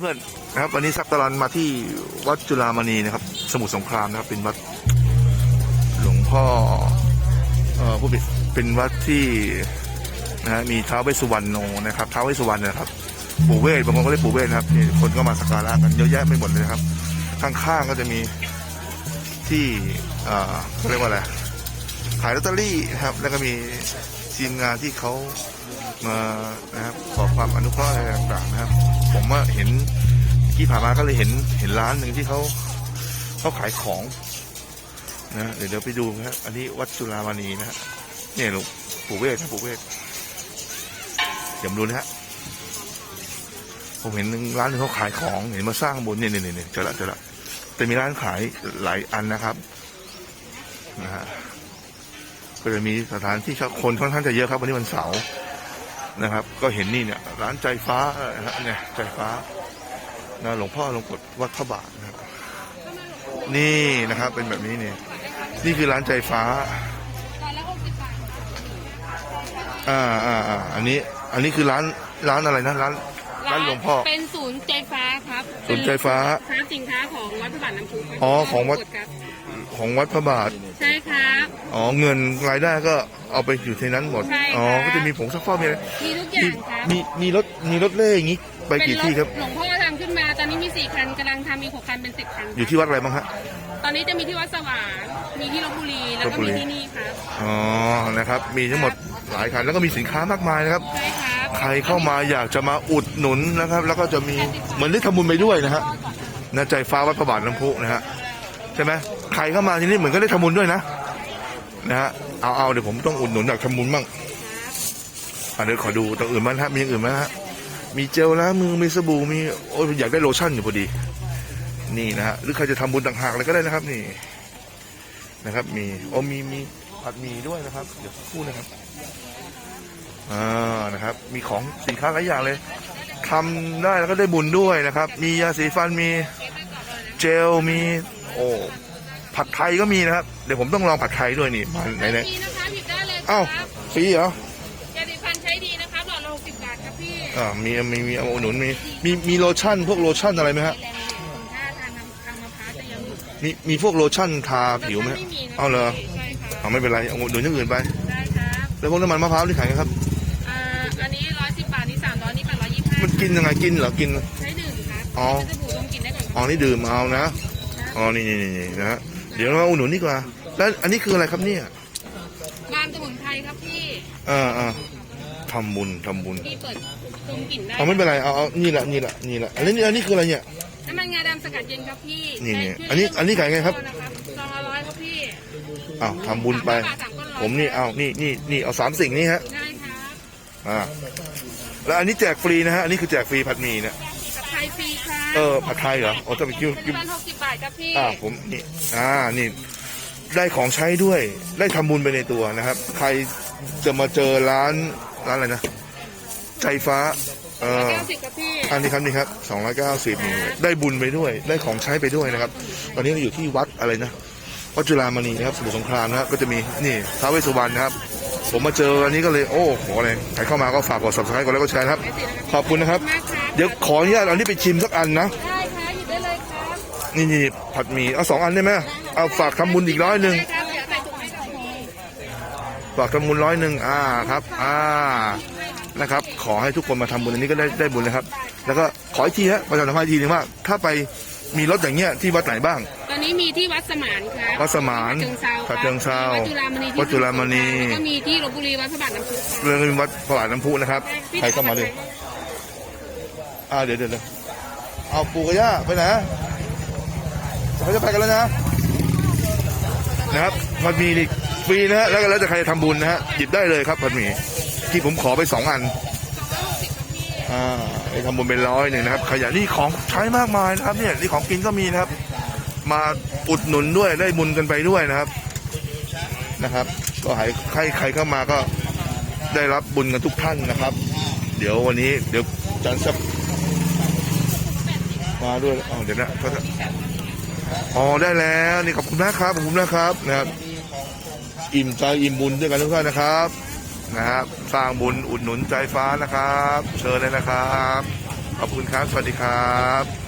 เพื่อนนะครับวันนี้ซักตะลันมาที่วัดจุฬามณีนะครับ สมุทรสงครามนะครับ เป็นวัดหลวงพ่อเอ่อผู้เป็นเป็นวัดที่นะฮะมีท้าวเวสสุวรรณโนนะครับท้าวเวสสุวรรณนะครับ ปู่เวทบางคนก็เรียกปู่เวทนะครับนี่คนก็มาสักการะกันเยอะแยะไม่หมดเลยนะครับ ข้างๆก็จะมีที่เอ่อเขาเรียกว่าอะไรขายลอตเตอรี่นะครับ แล้วก็มีทีมงานที่เขา มานะครับขอความอนุเคราะห์อะไรต่างๆนะครับ ผมว่าเห็นที่ผ่านมาก็เลยเห็นเห็นร้านหนึ่งที่เขาเขาขายของนะเดี๋ยวเดี๋ยวไปดูนะครับอันนี้วัดจุฬามณีนะฮะนี่หลวงปู่เวทนะปู่เวทเดี๋ยวมาดูนะฮะผมเห็นร้านหนึงเขาขายของเห็นมาสร้างบนเนี่ยเนี่ยเนี่ยเจอละเจอละแต่มีร้านขายหลายอันนะครับนะฮะก็จะมีสถานที่คนค่อนข้างจะเยอะครับวันนี้วันเสาร์ นะครับ ก็เห็นนี่เนี่ยร้านใจฟ้านะฮะเนี่ยใจฟ้านะหลวงพ่อหลวงกฎวัดพระบาทนะครับนี่นะครับ เป็นแบบนี้เนี่ยนี่คือร้านใจฟ้าอ่าอ่าอ่าอันนี้อันนี้คือร้านร้านอะไรนะร้านร้านหลวงพ่อ เป็นศูนย์ใจฟ้าครับศูนย์ใจฟ้า ค้าสินค้าของวัดพระบาทน้ำพุครับอ๋อของวัด ครับของวัดพระบาท ใช่ครับ อ๋อเงินรายได้ก็เอาไปอยู่ในนั้นหมด ใช่ครับอ๋อก็จะมีผงซักฟอกมีอะไรมีทุกอย่างครับมีมีรถมีรถเล่อย่างงี้ไปกี่ที่ครับ เป็นถหลวงพ่อทำขึ้นมาตอนนี้มีสี่คันกำลังทำมีหกคันเป็นสิบคันอยู่ที่วัดอะไรบ้างฮะ ตอนนี้จะมีที่วัดสว่างมีที่ลบบุรีแล้วก็ลพบุรี มีที่นี่ครับอ๋อนะครับ มีทั้งหมดหลายคันแล้วก็มีสินค้ามากมายนะครับ ใช่ครับ ใครเข้ามาอยากจะมาอุดหนุนนะครับ แล้วก็จะมีเหมือนได้ทำบุญไปด้วยนะฮะนะใจฟ้าวัดพระบาทน้ำพุนะฮะใช่ไหมใครเข้ามาที่นี่เหมือนก็ได้ทำบุญด้วยนะ นะฮะเอาเอาเดี๋ยวผมต้องอุดหนุนอยากทำบุญบ้างอะเดี๋ยวขอดูตรงอื่นบ้างฮะมีอย่างอื่นไหมฮะมีเจลล้างมือมีสบู่มีโอ้ยอยากได้โลชั่นอยู่พอดี นี่นะฮะหรือใครจะทำบุญต่างหากอะไรก็ได้นะครับ นี่นะครับ มีโอ้มีมีผัดหมี่ด้วยนะครับ เดี๋ยวสักครู่นะครับอ่านะครับ มีของสินค้าหลายอย่างเลยทำได้แล้วก็ได้บุญด้วยนะครับ มียาสีฟันมีเจลมี โอ้ ผัดไทยก็มีนะครับ เดี๋ยวผมต้องลองผัดไทยด้วยนี่มาไหนไหนมีนะคะหยิบได้เลยๆอ้าวครับฟรีเหรอยาสีฟันใช้ดีนะครับหลอดละหกสิบบาทครับพี่อ่ามีมีมีเอาหนุนมีมีมีโลชั่นพวกโลชั่นอะไรไหมฮะแรงถ้าทางทางมะพร้าวจะยังอยู่มีมีพวกโลชั่นทาผิวไหมไม่มีนะเอาเหรอใช่ครับเอาไม่เป็นไรเอาหนุนอย่างอื่นไป ได้ครับแล้วพวกน้ำมันมะพร้าวที่ขายกันครับ อ่าอันนี้ร้อยสิบบาทนี่สามร้อยนี่แปดร้อยยี่สิบห้ามันกินยังไงกินเหรอกิน ใช้ดื่มครับอ๋อ จะบูดมกินได้ก่อนคอ๋อรับนี่ดื่มเอานะ อ๋อนี่นี่นี่นี่นะฮะ เดี๋ยวเราอุดหนุนนี่กว่า แล้วอันนี้คืออะไรครับเนี่ยบานสมุนไพรครับพี่อ่าอ่าทำบุญทำบุญพี่เปิดดมกลิ่นได้เอาไม่เป็นไรเอาเอานี่แหละนี่แหละนี่แหละอันนี้อันนี้คืออะไรเนี่ย น้ำมันงาดำสกัดเย็นครับพี่นี่ไงใช้อันนี้อันนี้ขายไงครับนะครับซองละร้อยครับพี่อ้าวทำบุญไป ผมนี่เอานี่นี่นี่เอาสามสิ่งนี้ฮะได้ครับอ่าแล้วอันนี้แจกฟรีนะฮะอันนี้คือแจกฟรีผัดหมี่เนี่ย ผัดไทยฟรีครับ เออผัดไทยเหรอโอ้จะไปคิวปัจคิจุวบันหกสิบบาทครับพี่ อ่าผมนี่อ่านี่ ได้ของใช้ด้วย ได้ทำบุญไปในตัวนะครับ ใครจะมาเจอร้านร้านอะไรนะ ใจฟ้า เออ เก้าสิบครับพี่ อันนี้ครับนี่ครับ 290นี่ได้บุญไปด้วย ได้ของใช้ไปด้วยนะครับ ตอนนี้เราอยู่ที่วัดอะไรนะ วัดจุฬามณีนะครับ สมุทรสงครามนะครับ ก็จะมีนี่ท้าวเวสสุวรรณนะครับ ผมมาเจออันนี้ก็เลย โอ้โหอะไรใครเข้ามาก็ฝากกด subscribe กดไลค์กดแชร์นะครับ ขอบคุณนะครับ มากครับ เดี๋ยวขออนุญาตเอานี่ไปชิมสักอันนะ ได้ครับหยิบได้เลยครับนี่นี่ผัดหมี่เอาสองอันได้ไหมเอาฝากทำบุญอีกร้อยหนึ่งได้ครับเดี๋ยวใส่ถุงให้ก่อนฝากทำบุญร้อยหนึ่งอ่าครับ อ่านะครับ ขอให้ทุกคนมาทำบุญอันนี้ก็ได้ได้บุญนะครับ แล้วก็ขออีกทีฮะประชาสัมพันธ์อีกทีหนึงว่า ถ้าไปมีรถอย่างเงี้ยที่วัดไหนบ้าง ตอนนี้มีที่วัดสมานครับวัดสมานเชิงเซาฉะเชิงเทราวัดจุฬามณีที่วัดจุฬามณี แล้วก็มีที่ลบบุรีวัดพระบาทน้ำพุครับ เรื่องนี้วัดพระบาทน้ำพุนะครับ ใครเข้ามาเลย อ่าเดี๋ยวเดี๋ยวเอาปู่กับย่าไปไหนเขาจะไปกันแล้วนะ นะครับผัดหมี่นี่ฟรีนะฮะแล้วก็แล้วแต่ใครจะทำบุญนะฮะหยิบได้เลยครับผัดหมี่ที่ผมขอไปสองอันอ่าไปทำบุญเป็นร้อยหนึ่งนะครับขยะนี่ของใช้มากมายนะครับ เนี่ยนี่ของกินก็มีนะครับ มาอุดหนุนด้วยได้บุญกันไปด้วยนะครับนะครับ ก็ให้ใครใครเข้ามาก็ได้รับบุญกันทุกท่านนะครับ เดี๋ยววันนี้เดี๋ยวจันทร์สัก มาด้วยอ๋อเดี๋ยวนะก็จะอ๋อได้แล้วนี่ขอบคุณมากครับขอบคุณนะครับนะครับ อิ่มใจอิ่มบุญด้วยกันทุกท่านนะครับนะครับ สร้างบุญอุดหนุนใจฟ้านะครับ เชิญเลยนะครับ ขอบคุณครับสวัสดีครับ